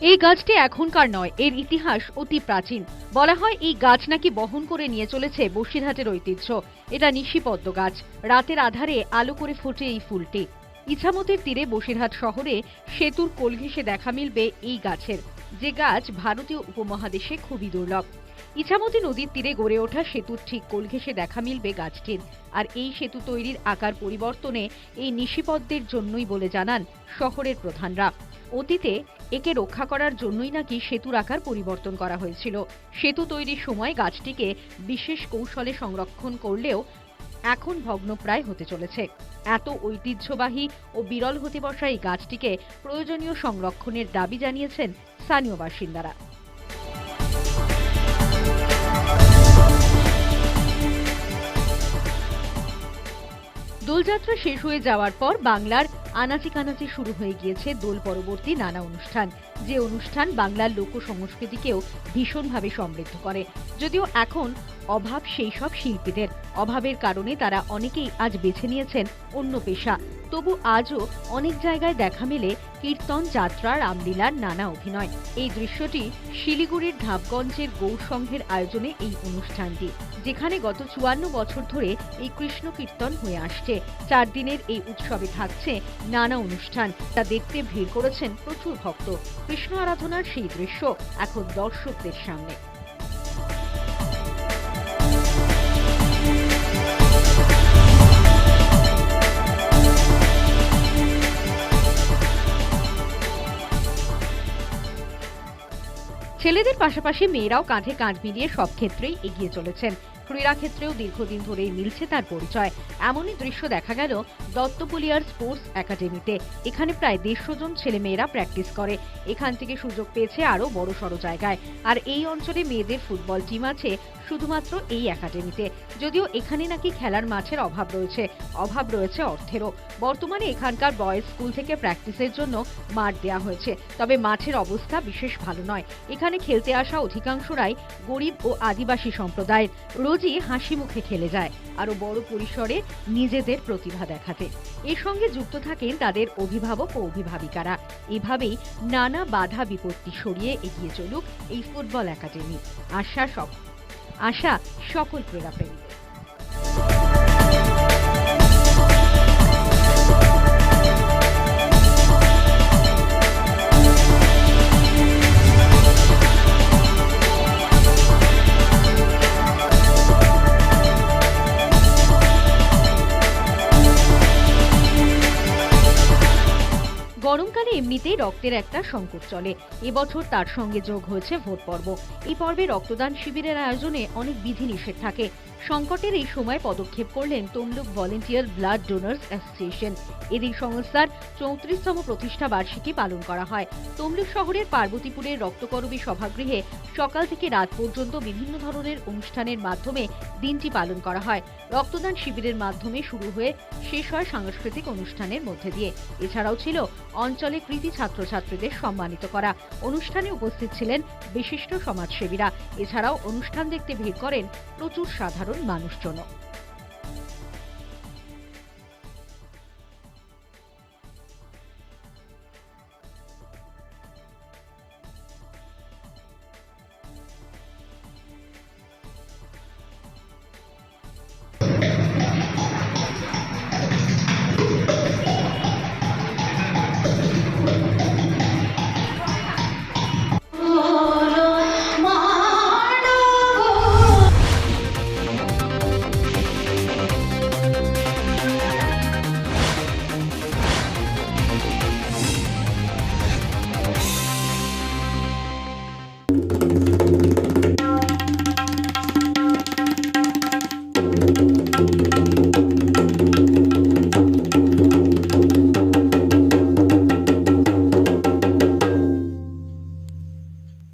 এই গাছটি এখনকার নয়, এর ইতিহাস অতি প্রাচীন। বলা হয় এই গাছ নাকি বহন করে নিয়ে চলেছে বসিরহাটের ঐতিহ্য। এটা নিশিপদ্ম গাছ। রাতের আধারে আলো করে ফুটে এই ফুলটি। ইছামতির তীরে বসিরহাট শহরে সেতুর কোল ঘেঁষে দেখা মিলবে এই গাছের। যে গাছ ভারতীয় উপমহাদেশে খুবই দুর্লভ। ইছামতি নদীর তীরে গড়ে ওঠা সেতুর ঠিক কোল ঘেঁষে দেখা মিলবে গাছটির। আর এই সেতু তৈরির আকার পরিবর্তনে এই নিশিপদ্মের জন্যই বলে জানান শহরের প্রধানরা। অতীতে একে রক্ষা করার জন্যই নাকি সেতুর আকার পরিবর্তন করা হয়েছিল। সেতু তৈরির সময় গাছটিকে বিশেষ কৌশলে সংরক্ষণ করলেও এখন ভগ্নপ্রায় হতে চলেছে। এত ঐতিহ্যবাহী ও বিরল হতে বসা এই গাছটিকে প্রয়োজনীয় সংরক্ষণের দাবি জানিয়েছেন স্থানীয় বাসিন্দারা। দোলযাত্রা শেষ হয়ে যাওয়ার পর বাংলার আনাচি কানাচি শুরু হয়ে গিয়েছে দোল পরবর্তী নানা অনুষ্ঠান। যে অনুষ্ঠান বাংলার লোক সংস্কৃতিকেও ভীষণভাবে সমৃদ্ধ করে। যদিও এখন অভাব সেই সব শিল্পীদের। অভাবের কারণে তারা অনেকেই আজ বেছে নিয়েছেন অন্য পেশা। তবু আজও অনেক জায়গায় দেখা মেলে কীর্তন, যাত্রা রামলীলার নানা অভিনয়। এই দৃশ্যটি শিলিগুড়ির ধাপগঞ্জের গৌর সংঘের আয়োজনে এই অনুষ্ঠানটি, যেখানে গত চুয়ান্ন বছর ধরে এই কৃষ্ণ কীর্তন হয়ে আসছে। চার দিনের এই উৎসবে থাকছে নানা অনুষ্ঠান, তা দেখতে ভিড় করেছেন প্রচুর ভক্ত। কৃষ্ণ আরাধনার সেই দৃশ্য এখন দর্শকদের সামনে। ছেলেদের পাশাপাশি মেয়েরাও কাঁধে কাঁধ মিলিয়ে সব ক্ষেত্রেই এগিয়ে চলেছেন। ক্রীড়া ক্ষেত্রেও দীর্ঘদিন ধরেই মিলছে তার পরিচয়। এমনই দৃশ্য দেখা গেল দত্তপুলিয়ার স্পোর্টস একাডেমিতে। এখানে প্রায় দেড়শো জন ছেলেমেয়েরা প্র্যাকটিস করে। এখান থেকে সুযোগ পেয়েছে আরও বড় সড় জায়গায়। আর এই অঞ্চলে মেয়েদের ফুটবল টিম আছে শুধুমাত্র এই একাডেমিতে। যদিও এখানে নাকি খেলার মাঠের অভাব রয়েছে। অভাব রয়েছে অর্থেরও। বর্তমানে এখানকার বয়েজ স্কুল থেকে প্র্যাকটিসের জন্য মাঠ দেওয়া হয়েছে। তবে মাঠের অবস্থা বিশেষ ভালো নয়। এখানে খেলতে আসা অধিকাংশরাই গরিব ও আদিবাসী সম্প্রদায়ের। রোজই হাসি মুখে খেলে যায়। আরও বড় পরিসরে নিজেদের প্রতিভা দেখাতে। এর সঙ্গে যুক্ত থাকেন তাদের অভিভাবক ও অভিভাবিকারা। এভাবেই নানা বাধা বিপত্তি সরিয়ে এগিয়ে চলুক এই ফুটবল একাডেমি। আশা সব আশা সকল ক্রীড়াপ্রেমীদের। গরমকালে এমনিতেই রক্তের একটা সংকট চলে। এবছর তার সঙ্গে যোগ হয়েছে ভোট পর্ব। এই পর্বে রক্তদান শিবিরের আয়োজনে অনেক বিধিনিষেধ থাকে। সংকটের এই সময় পদক্ষেপ করলেন Tamluk volunteer blood donors association. এদিন সংস্থার চৌত্রিশতম প্রতিষ্ঠা বার্ষিকী পালন করা হয়। তমলুক শহরের পার্বতীপুরের রক্তকরবী সভাগৃহে সকাল থেকে রাত পর্যন্ত বিভিন্ন ধরনের অনুষ্ঠানের মাধ্যমে দিনটি পালন করা হয়। রক্তদান শিবিরের মাধ্যমে শুরু হয়ে শেষ হয় সাংস্কৃতিক অনুষ্ঠানের মধ্যে দিয়ে। এছাড়াও ছিল অঞ্চলে কৃতি ছাত্রছাত্রীদের সম্মানিত করা। অনুষ্ঠানে উপস্থিত ছিলেন বিশিষ্ট সমাজসেবীরা। এছাড়াও অনুষ্ঠান দেখতে ভিড় করেন প্রচুর সাধারণ মানুষজন